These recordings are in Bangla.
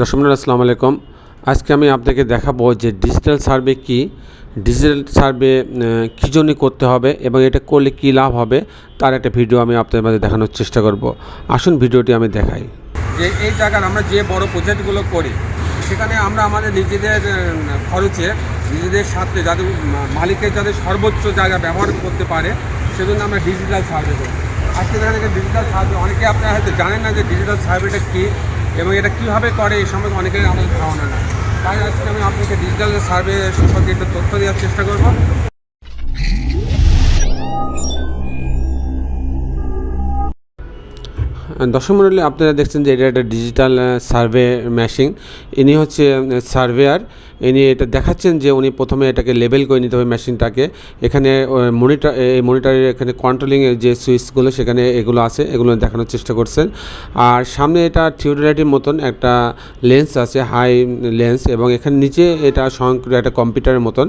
দর্শক আসসালামু আলাইকুম। আজকে আমি আপনাকে দেখাবো যে ডিজিটাল সার্ভে কি ডিজিটাল সার্ভে কী জন্য করতে হবে এবং এটা করলে কী লাভ হবে, তার একটা ভিডিও আমি আপনাদের মাঝে দেখানোর চেষ্টা করব। আসুন ভিডিওটি আমি দেখাই। যে এই জায়গার আমরা যে বড় প্রজেক্টগুলো করি, সেখানে আমরা আমাদের নিজেদের খরচে, নিজেদের সাথে যাদের মালিকের যাদের সর্বোচ্চ জায়গা ব্যবহার করতে পারে, সেজন্য আমরা ডিজিটাল সার্ভে করি। আজকে দেখেন ডিজিটাল সার্ভে অনেকে আপনারা হয়তো জানেন না যে ডিজিটাল সার্ভেটা কী এবং এটা কীভাবে করে এই সম্পর্কে অনেকের আমাদের ধারণা না তাই আজকে আমি আপনাকে ডিজিটাল সার্ভে সম্পর্কে একটু তথ্য দেওয়ার চেষ্টা করব। দর্শক মণ্ডলী আপনারা দেখছেন যে এটা একটা ডিজিটাল সার্ভে মেশিন ইনি হচ্ছে সার্ভেয়ার ইনি এটা দেখাচ্ছেন যে উনি প্রথমে এটাকে লেবেল করে নিতে হবে মেশিনটাকে এখানে মনিটর এই মনিটরের এখানে কন্ট্রোলিংয়ের যে সুইচগুলো সেখানে এগুলো আছে, এগুলো দেখানোর চেষ্টা করছেন। আর সামনে এটা থিওডোলাইটের মতন একটা লেন্স আছে হাই লেন্স এবং এখানে নিচে এটা স্বয়ংক্রিয় একটা কম্পিউটারের মতন।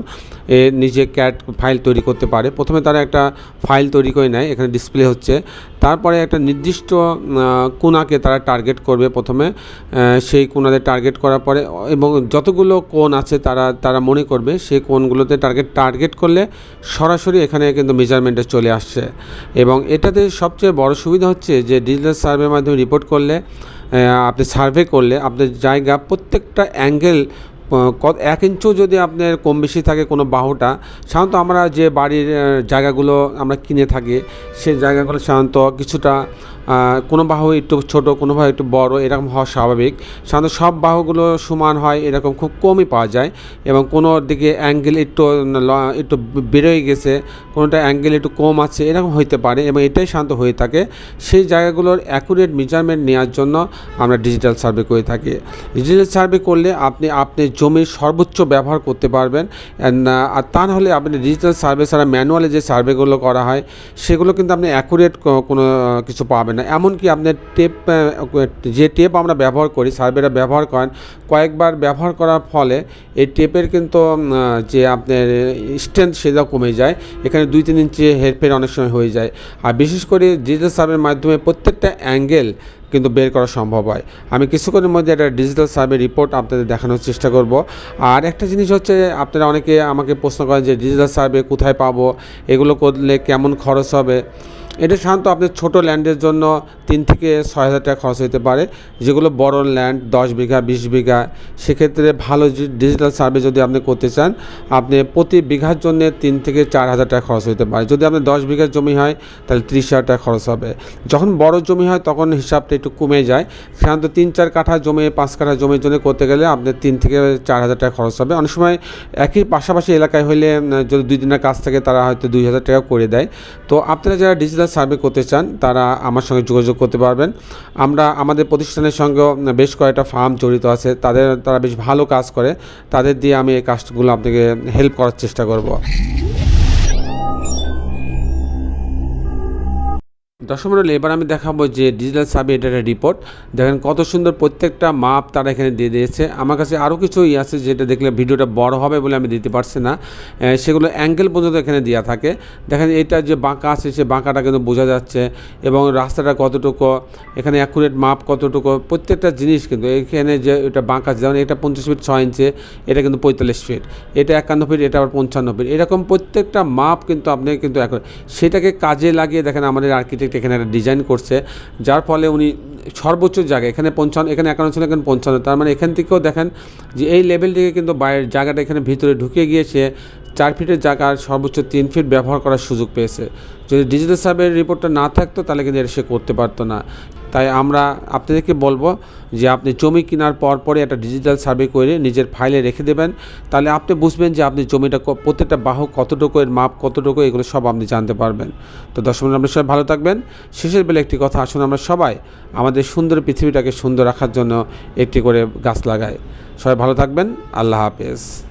এ নিজে ক্যাট ফাইল তৈরি করতে পারে। প্রথমে তারা একটা ফাইল তৈরি করে নেয়, এখানে ডিসপ্লে হচ্ছে। তারপরে একটা নির্দিষ্ট কোণাকে তারা টার্গেট করবে প্রথমে। সেই কোণাতে টার্গেট করার পরে, এবং যতগুলো কোণ আছে তারা তারা মনে করবে সেই কোণগুলোতে টার্গেট টার্গেট করলে সরাসরি এখানে কিন্তু মেজারমেন্টে চলে আসছে। এবং এটাতে সবচেয়ে বড় সুবিধা হচ্ছে যে ডিজিটাল সার্ভের মাধ্যমে রিপোর্ট করলে আপনি সার্ভে করলে আপনার জায়গা প্রত্যেকটা অ্যাঙ্গেল এক ইঞ্চও যদি আপনার কম বেশি থাকে কোনো বাহুটা, সাধারণত আমরা যে বাড়ির জায়গাগুলো আমরা কিনে থাকি, সেই জায়গাগুলো সাধারণত কিছুটা কোনো বাহু একটু ছোট, কোনো বাহু একটু বড়, এরকম হওয়া স্বাভাবিক। সাধারণত সব বাহুগুলো সমান হয়, এরকম খুব কমই পাওয়া যায় এবং কোনো দিকে অ্যাঙ্গেল একটু একটু বেরোয় গেছে, কোনোটা অ্যাঙ্গেল একটু কম আছে, এরকম হইতে পারে এবং এটাই শান্ত হয়ে থাকে। সেই জায়গাগুলোর অ্যাকুরেট মেজারমেন্ট নেওয়ার জন্য আমরা ডিজিটাল সার্ভে করে থাকি। ডিজিটাল সার্ভে করলে আপনি আপনি জমির সর্বোচ্চ ব্যবহার করতে পারবেন আর তা নাহলে আপনি ডিজিটাল সার্ভে ছাড়া ম্যানুয়ালি যে সার্ভেগুলো করা হয়, সেগুলো কিন্তু আপনি অ্যাকুরেট কোনো, কিছু পাবেন না, এমনকি আপনার টেপ যে টেপ আমরা ব্যবহার করি, সার্ভেরা ব্যবহার করেন, কয়েকবার ব্যবহার করার ফলে এই টেপের কিন্তু যে আপনার স্ট্রেংথ সেটা কমে যায়। এখানে দুই তিন ইঞ্চি হেরফের অনেক সময় হয়ে যায়। আর বিশেষ করে ডিজিটাল সার্ভের মাধ্যমে প্রত্যেকটা অ্যাঙ্গেল কিন্তু বের করা সম্ভব হয়। আমি কিছুক্ষণের মধ্যে একটা ডিজিটাল সার্ভে রিপোর্ট আপনাদের দেখানোর চেষ্টা করব। আর একটা জিনিস হচ্ছে, আপনারা অনেকে আমাকে প্রশ্ন করেন যে ডিজিটাল সার্ভে কোথায় পাবো? এগুলো করলে কেমন খরচ হবে? এটা সাধারণত আপনার ছোটো ল্যান্ডের জন্য তিন থেকে ছয় হাজার টাকা খরচ হতে পারে। যেগুলো বড় ল্যান্ড, দশ বিঘা, বিশ বিঘা, সেক্ষেত্রে ভালো ডিজিটাল সার্ভে যদি আপনি করতে চান, আপনি প্রতি বিঘার জন্য তিন থেকে চার হাজার টাকা খরচ হতে পারে। যদি আপনার দশ বিঘার জমি হয়, তাহলে ত্রিশ হাজার টাকা খরচ হবে। যখন বড় জমি হয়, তখন হিসাবটা একটু কমে যায়। সাধারণত তিন চার কাঠা জমি, পাঁচ কাঠা জমির জন্য করতে গেলে আপনার তিন থেকে চার হাজার টাকা খরচ হবে। অনেক সময় একই পাশাপাশি এলাকায় হলে যদি দুই দিনের কাজ থাকে, তারা হয়তো দুই হাজার টাকা করে দেয়। তো আপনারা যারা ডিজিটাল সার্ভে করতে চান, তারা আমার সঙ্গে যোগাযোগ করতে পারবেন। আমরা আমাদের প্রতিষ্ঠানের সঙ্গেও বেশ কয়েকটা ফার্ম জড়িত আছে, তাদের, তারা বেশ ভালো কাজ করে। তাদের দিয়ে আমি এই কাজগুলো আপনাকে হেল্প করার চেষ্টা করব। দর্শক মণ্ডলী এবার আমি দেখাবো যে ডিজিটাল সার্ভে এটার রিপোর্ট দেখেন কত সুন্দর প্রত্যেকটা মাপ তারা এখানে দিয়ে দিয়েছে। আমার কাছে আরও কিছু ই আছে যেটা দেখলে ভিডিওটা বড় হবে বলে আমি দিতে পারছি না। সেগুলো অ্যাঙ্গেল পর্যন্ত এখানে দেওয়া থাকে। দেখেন এটা যে বাঁকা আছে সে বাঁকাটা কিন্তু বোঝা যাচ্ছে এবং রাস্তাটা কতটুকু এখানে অ্যাকুরেট মাপ কতটুকু প্রত্যেকটা জিনিস কিন্তু এখানে যে এটা বাঁকা আছে, যেমন এটা পঞ্চাশ ফিট ছয় ইঞ্চি এটা কিন্তু পঁয়তাল্লিশ ফিট এটা একান্ন ফিট এটা আবার পঞ্চান্ন ফিট এরকম প্রত্যেকটা মাপ কিন্তু আপনি কিন্তু এখন সেটাকে কাজে লাগিয়ে দেখেন আমাদের আর্কিটেক্ট এখানে একটা ডিজাইন করছে, যার ফলে উনি সর্বোচ্চ জায়গা, এখানে পঞ্চান্ন, এখানে একান্ন ছিল, এখানে পঞ্চান্ন। তার মানে এখান থেকেও দেখেন যে এই লেভেল থেকে কিন্তু বাইরের জায়গাটা এখানে ভিতরে ঢুকে গিয়েছে, চার ফিটের জায়গার সর্বোচ্চ তিন ফিট ব্যবহার করার সুযোগ পেয়েছে। যদি ডিজিটাল সার্ভের রিপোর্টটা না থাকতো, তাহলে কিন্তু এটা সে করতে পারতো না। তাই আমরা আপনাদেরকে বলব যে আপনি জমি কেনার পর পরে একটা ডিজিটাল সার্ভে করে নিজের ফাইলে রেখে দেবেন। তাহলে আপনি বুঝবেন যে আপনি জমিটা প্রত্যেকটা বাহু কতটুকু, এর মাপ কতটুকু, এগুলো সব আপনি জানতে পারবেন। তো দর্শক আপনারা সবাই ভালো থাকবেন। শেষের বেলা একটি কথা আসুন, আমরা সবাই আমাদের সুন্দর পৃথিবীটাকে সুন্দর রাখার জন্য একটি করে গাছ লাগাই। সবাই ভালো থাকবেন। আল্লাহ হাফেজ।